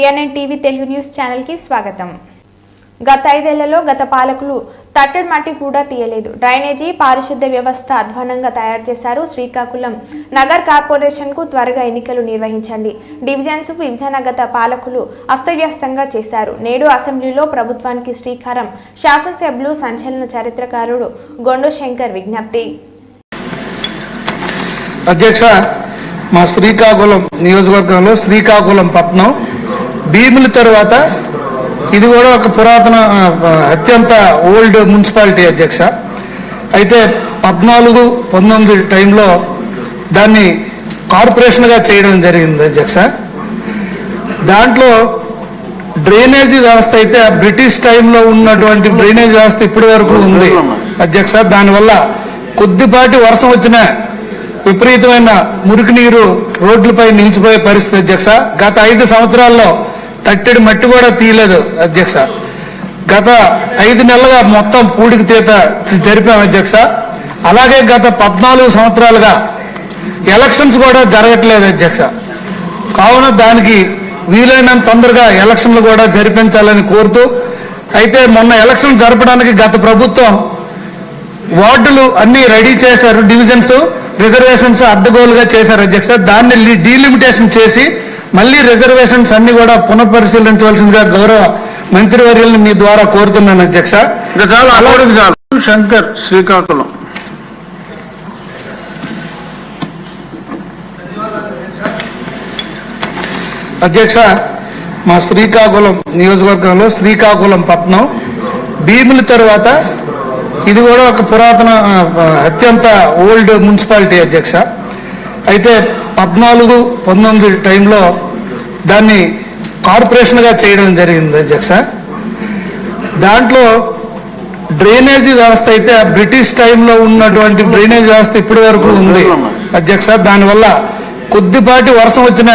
BNN TV Telugu news ఛానల్కి స్వాగతం. గత ఐదేళ్ళలో గత పాలకులు తట్టడి మట్టి కూడా తీయలేదు. డ్రైనేజీ పారిశుద్ధ్య వ్యవస్థ అధ్వానంగా తయారు చేశారు శ్రీకాకుళం నగర్ కార్పొరేషన్కు త్వరగా ఎన్నికలు నిర్వహించండి. డివిజన్స్ విభజన గత పాలకులు అస్తవ్యస్తంగా చేశారు. నేడు అసెంబ్లీలో ప్రభుత్వానికి శ్రీకారం. శాసనసభ్యులు సంచలన చరిత్రకారుడు గొండు శంకర్ విజ్ఞప్తి. అధ్యక్ష మా శ్రీకాకుళం నియోజకవర్గంలో శ్రీకాకుళం పట్నం భీముల తర్వాత ఇది కూడా ఒక పురాతన అత్యంత ఓల్డ్ మున్సిపాలిటీ అధ్యక్ష. అయితే పద్నాలుగు పంతొమ్మిది టైంలో దాన్ని కార్పొరేషన్గా చేయడం జరిగింది అధ్యక్ష. దాంట్లో డ్రైనేజీ వ్యవస్థ అయితే బ్రిటిష్ టైంలో ఉన్నటువంటి డ్రైనేజ్ వ్యవస్థ ఇప్పటి వరకు ఉంది అధ్యక్ష. దానివల్ల కొద్దిపాటి వర్షం వచ్చిన విపరీతమైన మురికి నీరు రోడ్లపై నిలిచిపోయే పరిస్థితి అధ్యక్ష. గత ఐదు సంవత్సరాల్లో తట్టెడు మట్టి కూడా తీయలేదు అధ్యక్ష. గత ఐదు నెలలుగా మొత్తం పూడికి తీత జరిపాం అధ్యక్ష. అలాగే గత పద్నాలుగు సంవత్సరాలుగా ఎలక్షన్స్ కూడా జరగట్లేదు అధ్యక్ష. కావున దానికి వీలైనంత తొందరగా ఎలక్షన్లు కూడా జరిపించాలని కోరుతూ అయితే మొన్న ఎలక్షన్ జరపడానికి గత ప్రభుత్వం వార్డులు అన్నీ రెడీ చేశారు డివిజన్స్ రిజర్వేషన్స్ అడ్డగోలుగా చేశారు అధ్యక్ష. దాన్ని డీలిమిటేషన్ చేసి మళ్ళీ రిజర్వేషన్స్ అన్ని కూడా పునఃపరిశీలించవలసిందిగా గౌరవ మంత్రివర్యులను మీ ద్వారా కోరుతున్నాను అధ్యక్ష. శంకర్ శ్రీకాకుళం. అధ్యక్ష మా శ్రీకాకుళం నియోజకవర్గంలో శ్రీకాకుళం పట్టణం భీముల తర్వాత ఇది కూడా ఒక పురాతన అత్యంత ఓల్డ్ మున్సిపాలిటీ అధ్యక్ష. అయితే పద్నాలుగు పంతొమ్మిది టైంలో దాన్ని కార్పొరేషన్గా చేయడం జరిగింది అధ్యక్ష. దాంట్లో డ్రైనేజీ వ్యవస్థ అయితే బ్రిటిష్ టైంలో ఉన్నటువంటి డ్రైనేజ్ వ్యవస్థ ఇప్పటి వరకు ఉంది అధ్యక్ష. దానివల్ల కొద్దిపాటి వర్షం వచ్చిన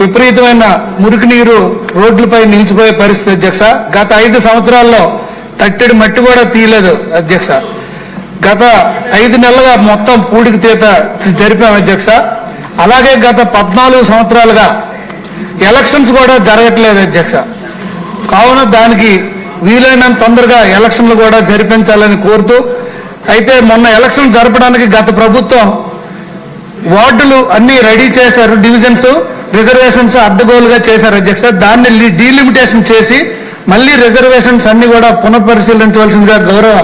విపరీతమైన మురికి నీరు రోడ్లపై నిలిచిపోయే పరిస్థితి అధ్యక్ష. గత ఐదు సంవత్సరాల్లో తట్టెడి మట్టి కూడా తీయలేదు అధ్యక్ష. గత ఐదు నెలలుగా మొత్తం పూడికి తీత జరిపాం అధ్యక్ష. అలాగే గత పద్నాలుగు సంవత్సరాలుగా ఎలక్షన్స్ కూడా జరగట్లేదు అధ్యక్ష. కావున దానికి వీలైనంత తొందరగా ఎలక్షన్లు కూడా జరిపించాలని కోరుతూ అయితే మొన్న ఎలక్షన్ జరపడానికి గత ప్రభుత్వం వార్డులు అన్ని రెడీ చేశారు డివిజన్స్ రిజర్వేషన్స్ అడ్డగోలుగా చేశారు అధ్యక్ష. దాన్ని డీలిమిటేషన్ చేసి మళ్ళీ రిజర్వేషన్స్ అన్ని కూడా పునఃపరిశీలించవలసిందిగా గౌరవ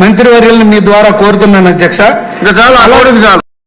మంత్రివర్యులను మీ ద్వారా కోరుతున్నాను అధ్యక్ష. ఇంకా చాలు అలవాడికి చాలు.